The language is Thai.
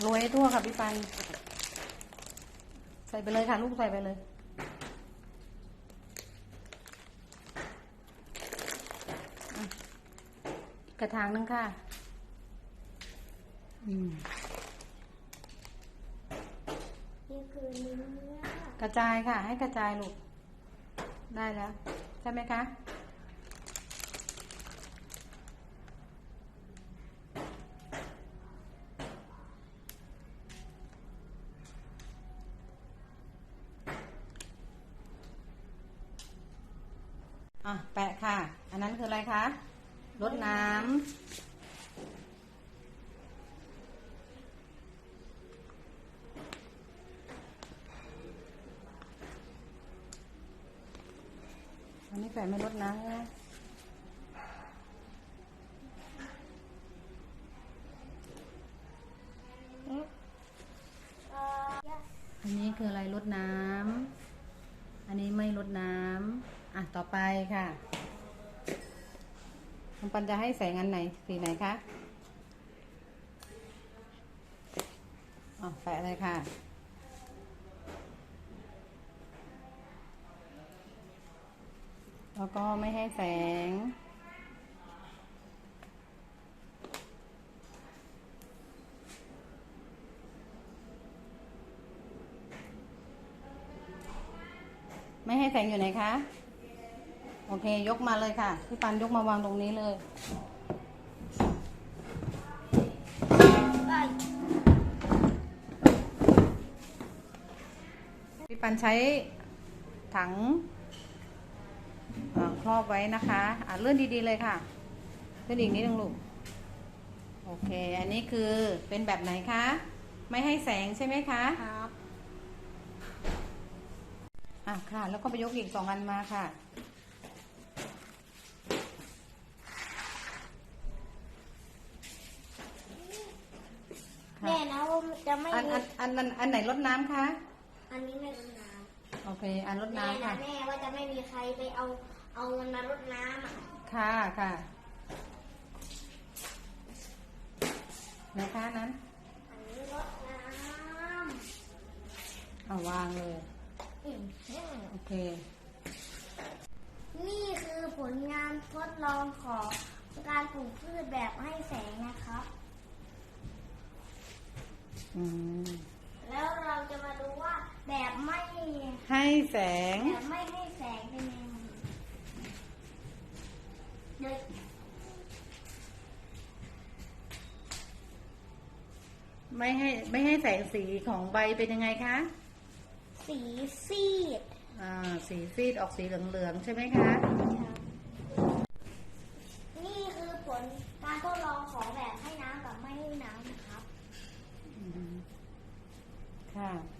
โรยให้ทั่วค่ะพี่ปัน ใส่ไปเลยค่ะ ลูกใส่ไปเลยอะกระถางนึงค่ะ อืมนี่คือเนื้อกระจายค่ะ ให้กระจายลูก ได้แล้ว ใช่ไหมคะ อะแปะค่ะ อันนั้นคืออะไรคะรดน้ำอันนี้แปะไม่รดน้ำนะเอ่ออันนี้คืออะไรรดน้ำอันนี้ไม่รดน้ำ อะ ต่อไปค่ะน้องปันจะให้แสงอันไหน สีไหนคะอ๋อแปะเลยค่ะแล้วก็ไม่ให้แสง ไม่ให้แสงอยู่ไหนคะ โอเค ยกมาเลยค่ะ พี่ปันยกมาวางตรงนี้เลยไอ้พี่ปันใช้ถังอ่าครอบไว้นะคะอ่าเลื่อนดีๆเลยค่ะเลื่อนอีกนิดนึงลูกโอเค อันนี้คือเป็นแบบไหนคะ ไม่ให้แสงใช่ไหมคะครับอะค่ะ แล้วก็ไปยกอีกสองอันมาค่ะ แน่นะว่าจะไม่อันมีอันอันอันอันไหนรดน้ำคะอันนี้ไม่รดน้โอเค อันรดำแน่น้ำนะค่ะแน่ว่าจะไม่มีใครไปเอาเอามันมารดน้ำอะค่ะค่ะนะคะนั้น อันนี้รดน้เอาวางเลยำอื้อหือโอเค นี่คือผลงานทดลองของการปลูกพืชแบบให้แสงนะครับอืม แล้วเราจะมาดูว่าแบบไม่ให้แสง แบบไม่ให้แสงเป็นยังไงเดี๋ยวไม่ให้ไม่ให้แสงสีของใบเป็นยังไงคะ สีซีด อ่า สีซีดออกสีเหลืองๆใช่ไหมคะ นี่คือผลการทดลองของแบบให้น้ำกับไม่ให้น้ำนะครับ อืม ค่ะ